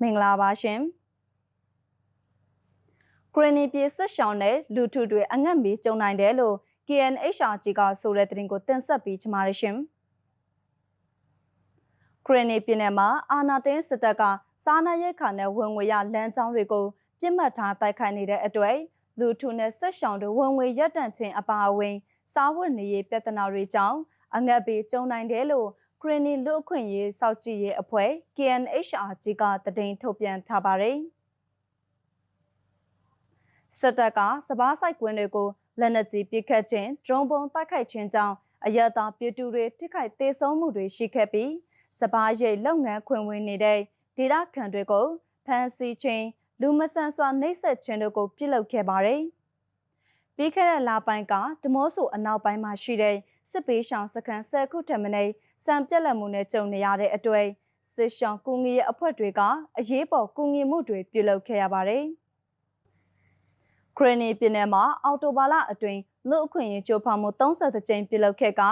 မင်္ဂလာပါရှင်ဂရနီပြည်စစ်ရှောင်းတဲ့လူထုတွေအငတ်မီကြုံနိုင်တယ်လို့ KNHRG ကဆိုတဲ့သတင်းကိုတင်ဆက်ပြီးချမာရရှင်ဂရနီပြည်နယ်မှာအာနာတင်းစစ်တပ်ကစားနပ်ရိက္ခာနဲ့ဝင်ငွေရလမ်းကြောင်းတွေကိုပြစ်မှတ်ထားတိုက်ခိုက်နေတဲ့အတွက်လူထုနဲ့ဆက်ရှောင်းတွေဝင်ငွေရပ်တန့်ခြင်းအပါအဝင်စားဝတ်နေရေးပြဿနာတွေကြောင့်အငတ်ဘေးကြုံနိုင်တယ်လို့ ဂရနီလူအခွင့်ရေးစောက်ကြည့်ရေးအဖွဲ့ KNHRG ကတည်င်းထုတ်ပြန်ထားပါတယ်စစ်တပ်ကစပားဆိုင်ကွင်းတွေကိုလက်နက်ကြီးပစ်ခတ်ခြင်းဒရုန်းပုံတိုက်ခိုက်ခြင်းကြောင့်အရသာပြည်သူတွေထိခိုက်ဒေဆုံးမှုတွေရှိခဲ့ပြီးစပားရိတ်လုပ်ငန်းခွင်ဝင်နေတဲ့ဒေတာခန်တွေကိုဖမ်းဆီးခြင်းလူမဆန်စွာနှိပ်စက်ခြင်းတို့ကိုပြုလုပ်ခဲ့ပါတယ်။ ပြီးခဲ့တဲ့လပိုင်းကဒမော့ဆိုအနောက်ပိုင်းမှာရှိတဲ့စစ်ပေးရှောင်စခန်း10ခုထက်မနည်းစံပြက်လက်မှုနဲ့ကြုံနေရတဲ့အတွက်စစ်ရှောင်ကူငီရဲ့အဖွဲ့တွေကအရေးပေါ်ကူငီမှုတွေပြုလုပ်ခဲ့ရပါတယ်။ခရနီပြည်နယ်မှာအော်တိုဘာလအတွင်းလူအခွင့်အရေးချိုးဖောက်မှု30ကြိမ်ပြုလုပ်ခဲ့က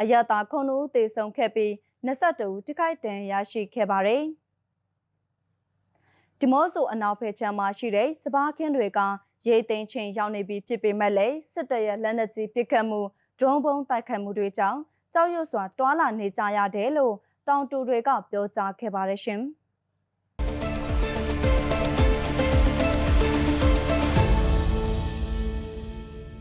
အရတာခုနှစ်ဦးသေဆုံးခဲ့ပြီး22ဦးထိခိုက်ဒဏ်ရာရရှိခဲ့ပါတယ်။ဒီမော့ဆိုအနောက်ဖက်ချမ်းမှာရှိတဲ့စပားခင်းတွေက ရေသိမ်းချိန်ရောက်နေပြီဖြစ်ပေမဲ့လည်းစစ်တပ်ရဲ့လက်နက်ကြီးပစ်ခတ်မှုဒရုန်းဘုံတိုက်ခိုက်မှုတွေကြောင့်ကြောက်ရွံ့စွာတွာလာနေကြရတယ်လို့တောင်တူတွေကပြောကြားခဲ့ပါတယ်ရှင်။